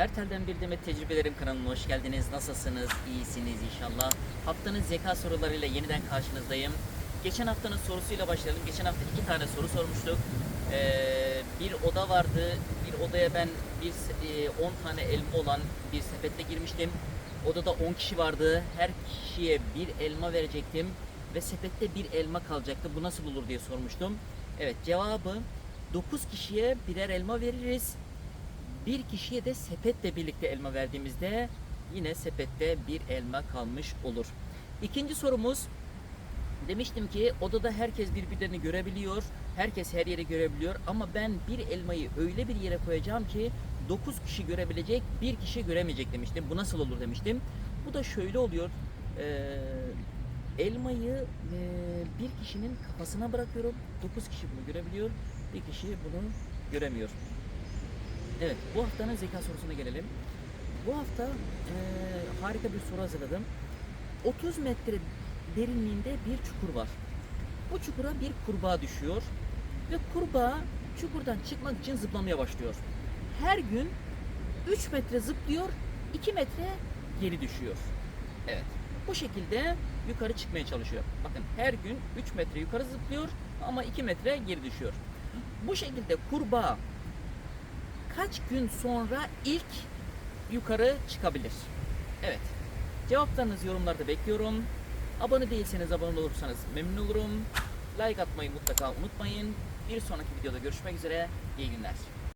Her telden bir demet tecrübelerim kanalına hoş geldiniz. Nasılsınız? İyisiniz inşallah. Haftanın zeka sorularıyla yeniden karşınızdayım. Geçen haftanın sorusuyla başlayalım. Geçen hafta iki tane soru sormuştuk. Ee, bir oda vardı. Bir odaya ben bir se- e, 10 tane elma olan bir sepetle girmiştim. Odada 10 kişi vardı. Her kişiye bir elma verecektim ve sepette bir elma kalacaktı. Bu nasıl olur diye sormuştum. Evet cevabı 9 kişiye birer elma veririz. Bir kişiye de sepetle birlikte elma verdiğimizde yine sepette bir elma kalmış olur. İkinci sorumuz demiştim ki odada herkes birbirlerini görebiliyor. Herkes her yeri görebiliyor ama ben bir elmayı öyle bir yere koyacağım ki 9 kişi görebilecek, bir kişi göremeyecek demiştim. Bu nasıl olur demiştim. Bu da şöyle oluyor. Ee, elmayı e, bir kişinin kafasına bırakıyorum. 9 kişi bunu görebiliyor. Bir kişi bunu göremiyor. Evet, bu haftanın zeka sorusuna gelelim. Bu hafta eee, harika bir soru hazırladım. 30 metre derinliğinde bir çukur var. Bu çukura bir kurbağa düşüyor ve kurbağa çukurdan çıkmak için zıplamaya başlıyor. Her gün 3 metre zıplıyor, 2 metre geri düşüyor. Evet, bu şekilde yukarı çıkmaya çalışıyor. Bakın her gün 3 metre yukarı zıplıyor ama 2 metre geri düşüyor. Bu şekilde kurbağa kaç gün sonra ilk yukarı çıkabilir? Evet. Cevaplarınızı yorumlarda bekliyorum. Abone değilseniz abone olursanız memnun olurum. Like atmayı mutlaka unutmayın. Bir sonraki videoda görüşmek üzere. İyi günler.